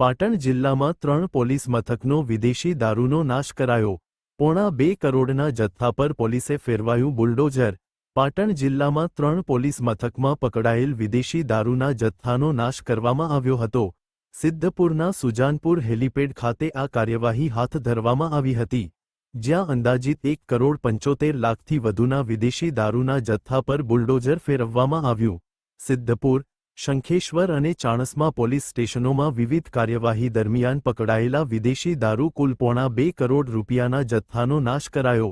પાટણ જિલ્લામાં ત્રણ પોલીસ મથકનો વિદેશી દારૂનો નાશ કરાયો. પોણા બે કરોડના જથ્થા પર પોલીસે ફેરવાયું બુલડોઝર. પાટણ જિલ્લામાં ત્રણ પોલીસ મથકમાં પકડાયેલ વિદેશી દારૂના જથ્થાનો નાશ કરવામાં આવ્યો હતો. સિદ્ધપુરના સુજાનપુર હેલીપેડ ખાતે આ કાર્યવાહી હાથ ધરવામાં આવી હતી. જ્યાં અંદાજિત એક કરોડ પંચોતેર લાખથી વધુના વિદેશી દારૂના જથ્થા પર બુલડોઝર ફેરવવામાં આવ્યું. સિદ્ધપુર શંખેશ્વર અને ચાણસ્મા પોલીસ સ્ટેશનોમાં વિવિધ કાર્યવાહી દરમિયાન પકડાયેલા વિદેશી દારૂ કુલ પોણા બે કરોડ રૂપિયાના જથ્થાનો નાશ કરાયો.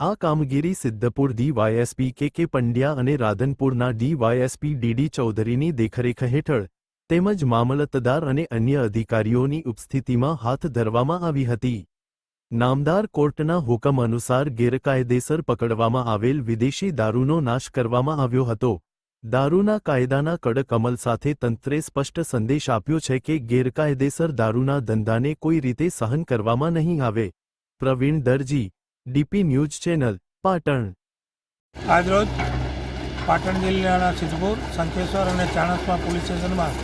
આ કામગીરી સિદ્ધપુર ડીવાયએસપી કે કે પંડ્યા અને રાધનપુરના ડીવાયએસપી ડીડી ચૌધરીની દેખરેખ હેઠળ તેમજ મામલતદાર અને અન્ય અધિકારીઓની ઉપસ્થિતિમાં હાથ ધરવામાં આવી હતી. નામદાર કોર્ટના હુકમ અનુસાર ગેરકાયદેસર પકડવામાં આવેલ વિદેશી દારૂનો નાશ કરવામાં આવ્યો હતો. દારૂના કાયદાના કડક અમલ સાથે તંત્રે સ્પષ્ટ સંદેશ આપ્યો છે કે ગેરકાયદેસર દારૂના ધંધાને કોઈ રીતે સહન કરવામાં નહીં આવે. Pravin Darji, DP news channel, Patan. આજરોજ પાટણ જિલ્લાના સિદ્ધપુર સંખેશ્વર અને ચાણસ્મા પોલીસ સ્ટેશનમાં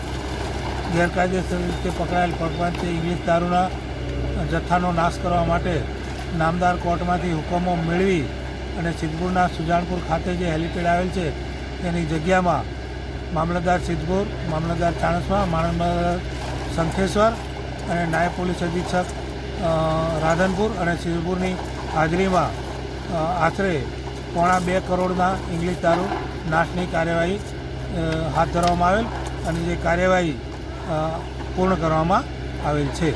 ગેરકાયદેસર રીતે પકડાયેલ પગપાંચે ઇંગ્લિશ દારૂના જથ્થાનો નાશ કરવા માટે નામદાર કોર્ટમાંથી હુકમો મેળવી અને સિદ્ધપુરના સુજાનપુર ખાતે જે હેલિપેડ આવેલ છે તેની જગ્યામાં મામલતદાર સિદ્ધપુર, મામલતદાર ચાણસમા, મામલતદાર શંખેશ્વર અને નાયબ પોલીસ અધિક્ષક રાધનપુર અને સિદ્ધપુરની હાજરીમાં આશરે પોણા બે કરોડના ઇંગ્લિશ દારૂ નાશની કાર્યવાહી હાથ ધરવામાં આવેલ અને જે કાર્યવાહી પૂર્ણ કરવામાં આવેલ છે.